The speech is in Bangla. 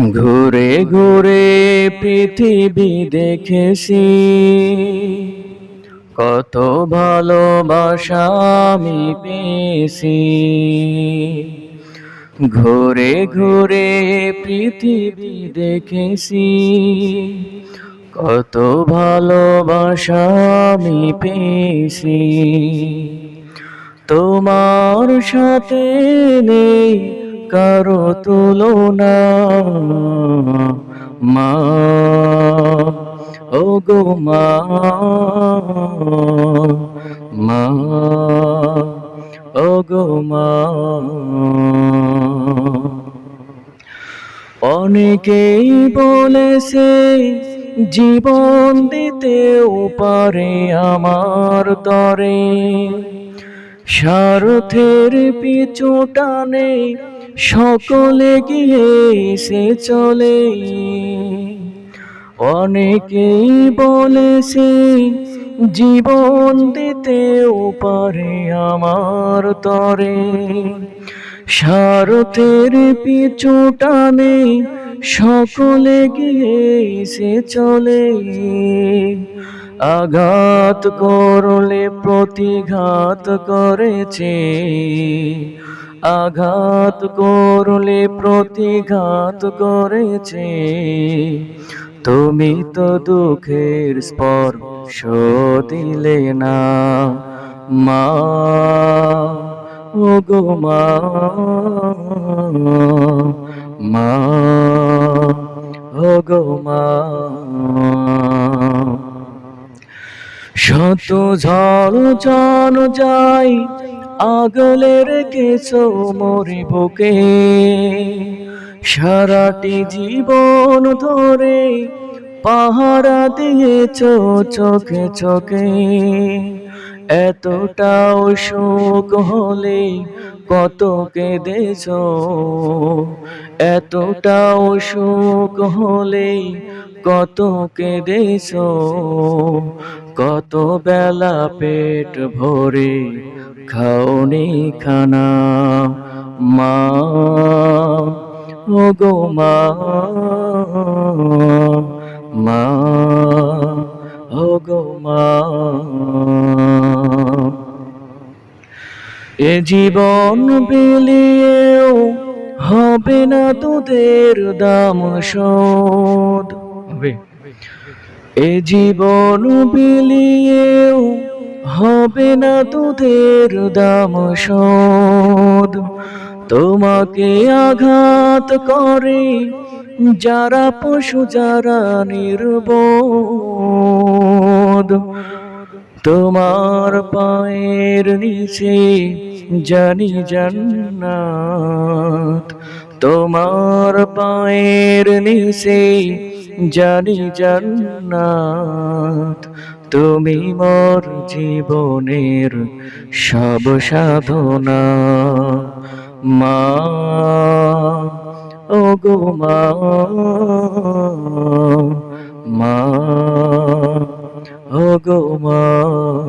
ঘুরে ঘুরে পৃথিবী দেখেছি। কত ভালোবাসা আমি পেয়েছি। ঘুরে ঘুরে পৃথিবী দেখেছি। কত ভালোবাসা আমি পেয়েছি। তোমার সাথে নেই কারও তুলনা। মা ও গো মা মা ও গো মা। অনেকেই বলেছে, জীবন দিতেও পারে আমার তরে। স্বার্থের পিছু টানে সকলে গিয়ে সে চলে। অনেকেই বলেছে, জীবন দিতেও পারে আমার তরে। স্বার্থের পিছু টানে সকলে গিয়ে সে চলে। আঘাত করলে প্রতিঘাত করেছে। আঘাত করলে প্রতিঘাত করেছে। তুমি তো দুঃখের স্পর্শ দিলে না। মা ও গো মা ও গো মা। শত ঝড় জন যাই আগলে রেখেছ মরি বুকে। সারাটি জীবন ধরে পাহারা দিয়েছ চোখে চোখে। এতটাও শোক হলে কত কেঁদেছ? এতটাও শোক হলে কত কেঁদেছ? কত বেলা পেট ভরে খাওনি খানা। মা ও গো মা মা ও গো মা। এ জীবন বিলিয়েও হবে না তোদের দাম শোধ। এ জীবন বিলিয়েও হবে না তোদের দাম শোধ। তোমাকে আঘাত করে যারা পশু, যারা নির্বোধ। তোমার পায়ের নিচে জানি জান্নাত। তোমার পায়ের নিচে জানি জান্নাত তুমি মোর জীবনের সব সাধনা। মা ও গো মা মা ও গো মা।